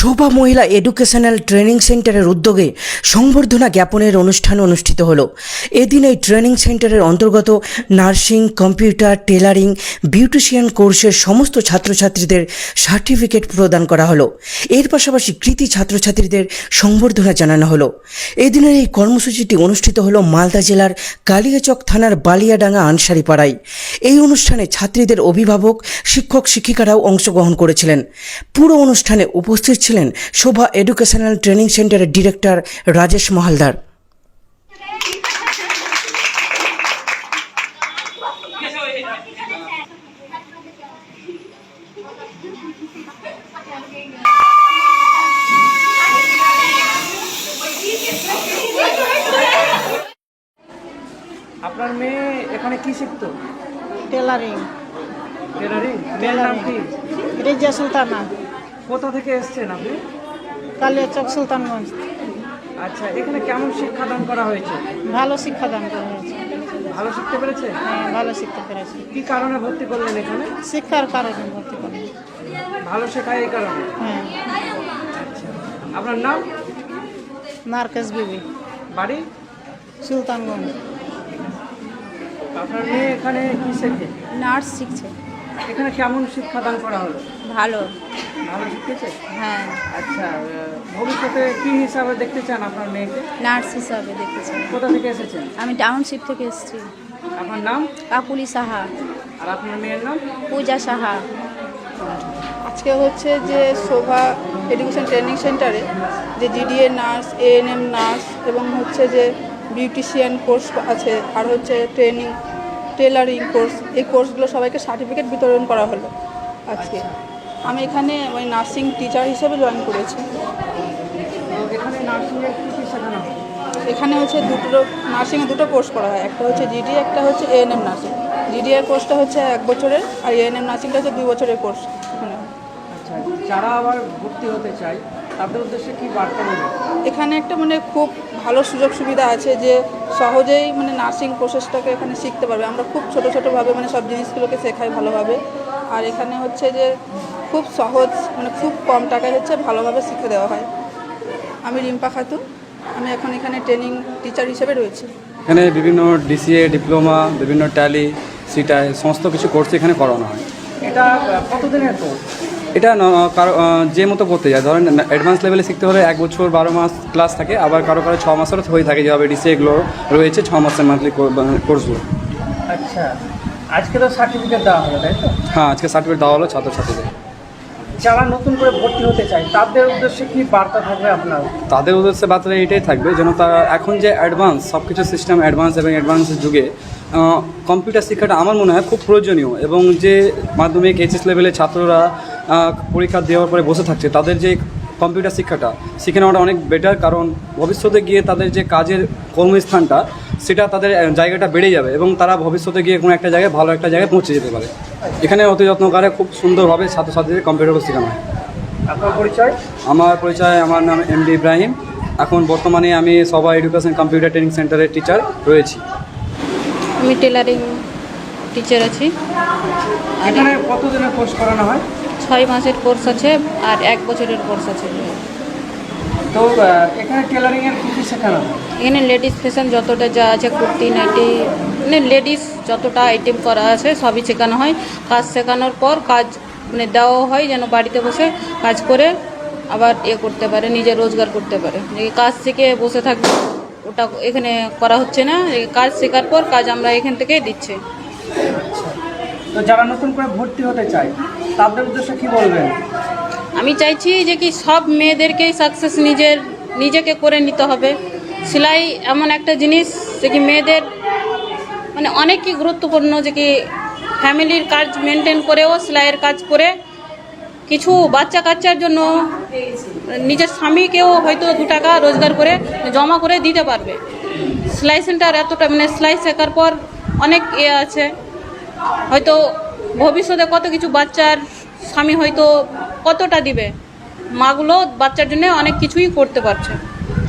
শোভা মহিলা educational training সেন্টারের উদ্যোগে সংবর্ধনা জ্ঞাপনের অনুষ্ঠান অনুষ্ঠিত হলো। এদিন এই ট্রেনিং সেন্টারের অন্তর্গত নার্সিং, কম্পিউটার, টেলারিং, বিউটিশিয়ান কোর্সের সমস্ত ছাত্রছাত্রীদের সার্টিফিকেট প্রদান করা হলো। এর পাশাপাশি কৃতি ছাত্রছাত্রীদের সংবর্ধনা জানানো হলো। এদিনের এই কর্মসূচিটি অনুষ্ঠিত হলো মালদা জেলার কালিয়াচক থানার বালিয়াডাঙ্গা আনসারি পাড়ায় এই অনুষ্ঠানে ছাত্রীদের অভিভাবক, শিক্ষক, শিক্ষিকারাও অংশগ্রহণ করেছিলেন। পুরো অনুষ্ঠানে উপস্থিত ছিলেন শোভা এডুকেশনাল ট্রেনিং সেন্টারের ডিরেক্টর রাজেশ মহালদার। আপনার মেয়ে এখানে কি শিখতো? টেলারিং টেলারিং মেয়ের নাম কি? রেজিয়া সুলতানা। কোথা থেকে এসেছেন আপনি? কালিয়াচক সুলতানগঞ্জ। আচ্ছা এখানে কেমন শিক্ষাদান করা হয়েছে? ভালো শিক্ষাদান করা হয়েছে। ভালো শিখতে পেরেছে? হ্যাঁ ভালো শিখতে পেরেছে। কি কারণে ভর্তি করলেন এখানে? শিক্ষার কারণে ভর্তি করলাম ভালো শেখায় এই কারণে? হ্যাঁ। আচ্ছা আপনার নাম? নার্কেস বিবি। বাড়ি? সুলতানগঞ্জ। আপনার মেয়ে এখানে কি শেখে? নার্স শিখছে। এখানে কেমন শিক্ষাদান করা হলো? ভালো। ভালো হ্যাঁ। আচ্ছা ভবিষ্যতে কি হিসাবে দেখতে চান আপনার মেয়েকে? নার্স হিসাবে দেখতেছি কোথা থেকে এসেছেন? আমি টাউনশিপ থেকে এসেছি। আপনার নাম? কাকুলি সাহা। আর আপনার মেয়ের নাম? পূজা সাহা। আজকে হচ্ছে যে শোভা এডুকেশন ট্রেনিং সেন্টারে যে জিডিএ নার্স এএনএম নার্স এবং হচ্ছে যে বিউটিশিয়ান কোর্স আছে আর হচ্ছে ট্রেনিং টেলারিং কোর্স এই কোর্সগুলো সবাইকে সার্টিফিকেট বিতরণ করা হলো আজকে। আমি এখানে ওই নার্সিং টিচার হিসেবে জয়েন করেছি। এখানে হচ্ছে দুটো নার্সিংয়ে দুটো কোর্স করা হয়। একটা হচ্ছে জিডি একটা হচ্ছে এএনএম নার্সিং। জিডি এর কোর্সটা হচ্ছে এক বছরের আর এএনএম নার্সিংটা হচ্ছে দুই বছরের কোর্স। এখানে আচ্ছা যারা আবার ভর্তি হতে চায় তাদের উদ্দেশ্যে কি বার্তা দেবে এখানে একটা মানে খুব ভালো সুযোগ সুবিধা আছে যে সহজেই মানে নার্সিং প্রসেসটাকে এখানে শিখতে পারবে। আমরা খুব ছোট ছোটোভাবে মানে সব জিনিসগুলোকে শেখাই ভালোভাবে। আর এখানে হচ্ছে যে খুব সহজ মানে খুব কম টাকায় হচ্ছে ভালোভাবে শিখে দেওয়া হয়। আমি রিম্পা খাতুন আমি এখন এখানে ট্রেনিং টিচার হিসেবে রয়েছি। এখানে বিভিন্ন ডিসিএ ডিপ্লোমা বিভিন্ন ট্যালি সিটাই সমস্ত কিছু কোর্স এখানে করানো হয়। এটা কতদিনের কোর্স? এটা ন- কারও যে মতো করতে যায়। ধরেন অ্যাডভান্স লেভেলে শিখতে হলে এক বছর বারো মাস ক্লাস থাকে আবার কারও কারও ছ মাসেরও হয়ে থাকে যেভাবে ডিসিএগুলো রয়েছে ছ মাসের মান্থলি কোর্সগুলো আচ্ছা আজকে তো সার্টিফিকেট দেওয়া হলো তাই তো? হ্যাঁ আজকে সার্টিফিকেট দেওয়া হলো ছাত্রছাত্রীদের। যারা নতুন করে ভর্তি হতে চায়, তাদের উদ্দেশ্যে কি বার্তা থাকবে আপনার? তাদের উদ্দেশ্যে বার্তা এটাই থাকবে, যেন তারা এখন যে অ্যাডভান্স সব কিছু সিস্টেম অ্যাডভান্স এবং অ্যাডভান্সের যুগে কম্পিউটার শিক্ষাটা আমার মনে হয় খুব প্রয়োজনীয় এবং যে মাধ্যমিক এইচএস লেভেলের ছাত্ররা পরীক্ষা দেওয়ার পরে বসে থাকছে, তাদের যে কম্পিউটার শিক্ষাটা, শিখে নেওয়াটা অনেক বেটার কারণ ভবিষ্যতে গিয়ে তাদের যে কাজের কর্মস্থানটা সেটা তাদের জায়গাটা বেড়ে যাবে এবং তারা ভবিষ্যতে গিয়ে কোনো একটা জায়গায় ভালো একটা জায়গায় পৌঁছে যেতে পারে। এখানে অতি যত্নকারে খুব সুন্দরভাবে ছাত্রছাত্রীদের কম্পিউটারও শেখানো হয়। আপনার পরিচয়? আমার পরিচয় আমার নাম এম ডি ইব্রাহিম এখন বর্তমানে আমি সবাই এডুকেশন কম্পিউটার ট্রেনিং সেন্টারের টিচার রয়েছি। আমি টেলারিং টিচার আছি। এখানে কতদিনের কোর্স করানো হয়? ছয় মাসের কোর্স আছে আর এক বছরের কোর্স আছে। তো এখানে টেলারিংয়ের কী কী শেখানো হয়? এখানে লেডিস ফ্যাশন যতটা যা আছে কুর্তি নাইটি মানে লেডিস যতটা আইটেম করা আছে সবই শেখানো হয়। কাজ শেখানোর পর কাজ মানে দেওয়া হয় যেন বাড়িতে বসে কাজ করে আবার এ করতে পারে নিজে রোজগার করতে পারে। কাজ শিখে বসে থাকবে ওটা এখানে করা হচ্ছে না। কাজ শেখার পর কাজ আমরা এখান থেকে দিচ্ছি। তো যারা নতুন করে ভর্তি হতে চায় তাদের উদ্দেশ্যে কি বলবেন? আমি চাইছি যে কি সব মেয়েদেরকেই সাকসেস নিজের, নিজেকে করে নিতে হবে। সেলাই এমন একটা জিনিস যে কি মেয়েদের মানে অনেকই গুরুত্বপূর্ণ যে কি ফ্যামিলির কাজ মেনটেন করেও, সেলাইয়ের কাজ করে কিছু বাচ্চা কাচ্চার জন্য নিজের স্বামীকেও হয়তো দু টাকা রোজগার করে জমা করে দিতে পারবে। সেলাই সেন্টার এতটা মানে সেলাই শেখার পর অনেক এ আছে। হয়তো ভবিষ্যতে কত কিছু বাচ্চার স্বামী হয়তো কতটা দিবে? মাগুলো বাচ্চার জন্য অনেক কিছুই করতে পারছে।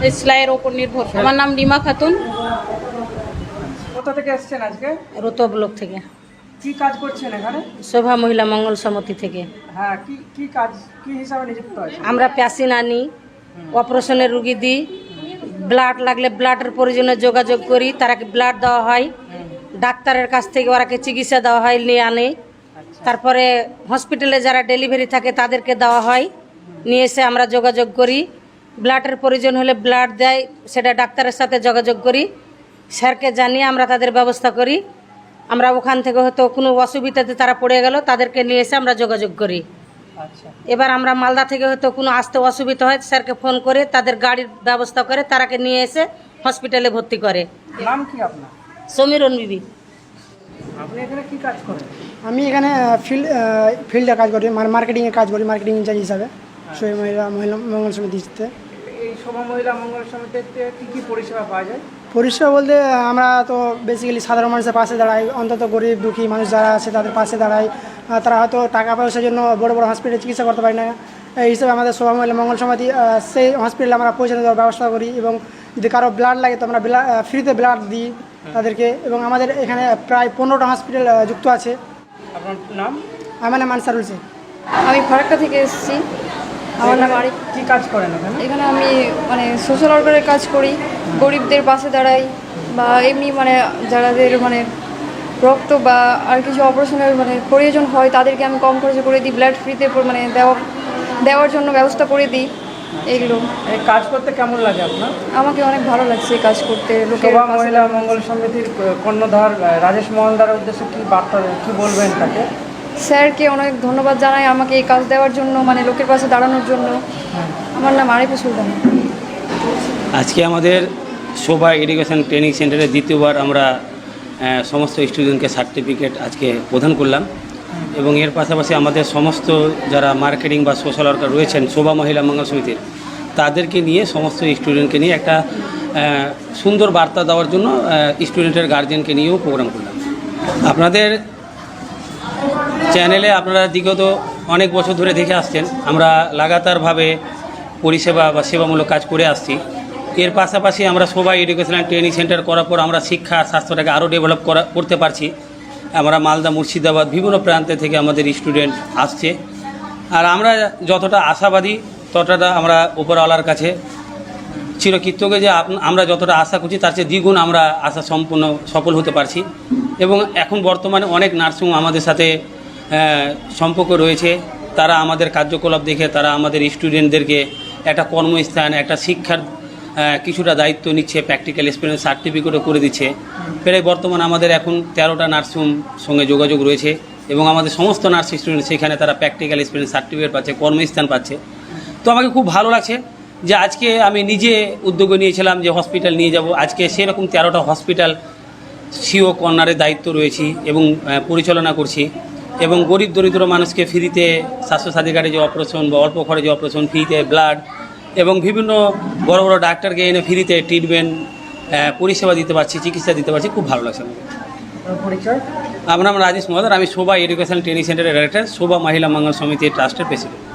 এই সেলাইয়ের ওপর নির্ভর। আমার নাম রিমা খাতুন। কোথা থেকে এসেছেন আজকে? রতো ব্লক থেকে। কি কাজ করছেন এখানে? শোভা মহিলা মঙ্গল সমিতি থেকে। হ্যাঁ কি কি কাজ কি হিসাবে নিযুক্ত আছে আমরা প্যাসিন আনি অপারেশনের রুগী দিই। ব্লাড লাগলে ব্লাডের প্রয়োজনে যোগাযোগ করি তারাকে ব্লাড দেওয়া হয়। ডাক্তারের কাছ থেকে ওরাকে চিকিৎসা দেওয়া হয় নিয়ে আনে। তারপরে হসপিটালে যারা ডেলিভারি থাকে তাদেরকে দেওয়া হয়। নিয়ে এসে আমরা যোগাযোগ করি। ব্লাডের প্রয়োজন হলে ব্লাড দেয় সেটা ডাক্তারের সাথে যোগাযোগ করি। স্যারকে জানিয়ে আমরা তাদের ব্যবস্থা করি। আমরা ওখান থেকে হয়তো কোনো অসুবিধাতে তারা পড়ে গেল তাদেরকে নিয়ে এসে আমরা যোগাযোগ করি। আচ্ছা। এবার আমরা মালদা থেকে হয়তো কোনো আসতে অসুবিধা হয় স্যারকে ফোন করে তাদের গাড়ির ব্যবস্থা করে তারাকে নিয়ে এসে হসপিটালে ভর্তি করে। নাম কি আপনার? সমীরন বিবি। আপনি এখানে কি কাজ করেন? আমি এখানে ফিল্ড ফিল্ডে কাজ করি মানে মার্কেটিংয়ে কাজ করি মার্কেটিং ইনচার্জ হিসাবে। সেই মহিলা মহিলা মঙ্গল সমিতিতে এই শোভা মহিলা মঙ্গল সমিতিতে কি কি পরিষেবা পাওয়া যায়? পরিষেবা বলতে আমরা তো বেসিক্যালি সাধারণ মানুষের পাশে দাঁড়াই অন্তত গরিব দুঃখী মানুষ যারা আছে তাদের পাশে দাঁড়াই। তারা হয়তো টাকা পয়সার জন্য বড় বড় হসপিটালে চিকিৎসা করতে পারে না। এই হিসেবে আমাদের শোভা মহিলা মঙ্গল সমিতি সেই হসপিটালে আমরা পৌঁছানো দেওয়ার ব্যবস্থা করি এবং যদি কারও ব্লাড লাগে তো আমরা ফ্রিতে ব্লাড দিই তাদেরকে। এবং আমাদের এখানে প্রায় পনেরোটা হসপিটাল যুক্ত আছে। আপনার নাম? আমার নাম আনসারুল শেখ আমি ফারাক্কা থেকে এসেছি। আমার নাম আরিফ। কি কাজ করেন এখানে? এখানে আমি মানে সোশ্যাল ওয়ার্কারের কাজ করি। গরিবদের পাশে দাঁড়াই বা এমনি মানে যাদের মানে রক্ত বা আর কিছু অপারেশনের মানে প্রয়োজন হয় তাদেরকে আমি কম খরচে করে দিই ব্লাড ফ্রিতে মানে দেওয়া দেওয়ার জন্য ব্যবস্থা করে দিই। এইগুলো এই কাজ করতে কেমন লাগে আপনার? আমাকে অনেক ভালো লাগছে এই কাজ করতে লোকের মহিলা মঙ্গল সমিতির কর্ণধার রাজেশ মোহনদারের উদ্দেশ্যে কি বার্তা কি বলবেন তাকে? স্যারকে অনেক ধন্যবাদ জানাই আমাকে এই কাজ দেওয়ার জন্য মানে লোকের পাশে দাঁড়ানোর জন্য। আমার নাম আরিফা সুলতান। আজকে আমাদের শোভা এডুকেশন ট্রেনিং সেন্টারে দ্বিতীয়বার আমরা সমস্ত স্টুডেন্টকে সার্টিফিকেট আজকে প্রদান করলাম। এবং এর পাশাপাশি আমাদের সমস্ত যারা মার্কেটিং বা সোশ্যাল ওয়ার্কার রয়েছেন, শোভা মহিলা মঙ্গল সমিতির, তাদেরকে নিয়ে সমস্ত স্টুডেন্টকে নিয়ে একটা সুন্দর বার্তা দেওয়ার জন্য স্টুডেন্টের গার্জেনকে নিয়েও প্রোগ্রাম করলাম। আপনাদের চ্যানেলে আপনারা বিগত অনেক বছর ধরে দেখে আসছেন, আমরা লাগাতারভাবে পরিষেবা বা সেবামূলক কাজ করে আসছি। এর পাশাপাশি আমরা সবাই এডুকেশনাল ট্রেনিং সেন্টার করার পর আমরা শিক্ষা স্বাস্থ্যটাকে আরও ডেভেলপ করা, করতে পারছি। আমরা মালদা, মুর্শিদাবাদ বিভিন্ন প্রান্তে থেকে আমাদের স্টুডেন্ট আসছে। আর আমরা যতটা আশাবাদী, ততটা আমরা উপরওয়ালার কাছে চিরকৃতজ্ঞ যে আমরা যতটা আশা করছি, তার চেয়ে দ্বিগুণ আমরা আশা সম্পূর্ণ সফল হতে পারছি। এবং এখন বর্তমানে অনেক নার্সিং আমাদের সাথে সম্পর্ক রয়েছে। তারা আমাদের কার্যকলাপ দেখে, তারা আমাদের স্টুডেন্টদেরকে একটা কর্মস্থান, একটা শিক্ষার কিছুটা দায়িত্ব নিচ্ছে প্র্যাকটিক্যাল এক্সপিরিয়েন্স সার্টিফিকেটও করে দিচ্ছে। প্রায় বর্তমান আমাদের এখন তেরোটা নার্সিং সঙ্গে যোগাযোগ রয়েছে এবং আমাদের সমস্ত নার্সিং স্টুডেন্ট সেখানে তারা প্র্যাকটিক্যাল এক্সপিরিয়েন্স সার্টিফিকেট পাচ্ছে, কর্মস্থান পাচ্ছে। তো আমাকে খুব ভালো লাগছে যে আজকে আমি নিজে উদ্যোগ নিয়েছিলাম যে হসপিটাল নিয়ে যাব। আজকে সেরকম তেরোটা হসপিটাল সিও কর্নারের দায়িত্ব রয়েছি এবং পরিচালনা করছি এবং গরিব দরিদ্র মানুষকে ফ্রিতে স্বাস্থ্যসাথী কার্ডে যে অপারেশন বা অল্প খরচে অপারেশন ফ্রিতে ব্লাড এবং বিভিন্ন বড় বড় ডাক্তারকে এনে ফ্রিতে ট্রিটমেন্ট পরিষেবা দিতে পারছি চিকিৎসা দিতে পারছি খুব ভালো লাগছে আমাকে। পরিচয়? আমার নাম রাজেশ মহাদার আমি শোভা এডুকেশন ট্রেনিং সেন্টারের ডাইরেক্টর শোভা মহিলা মঙ্গল সমিতির ট্রাস্টের প্রেসিডেন্ট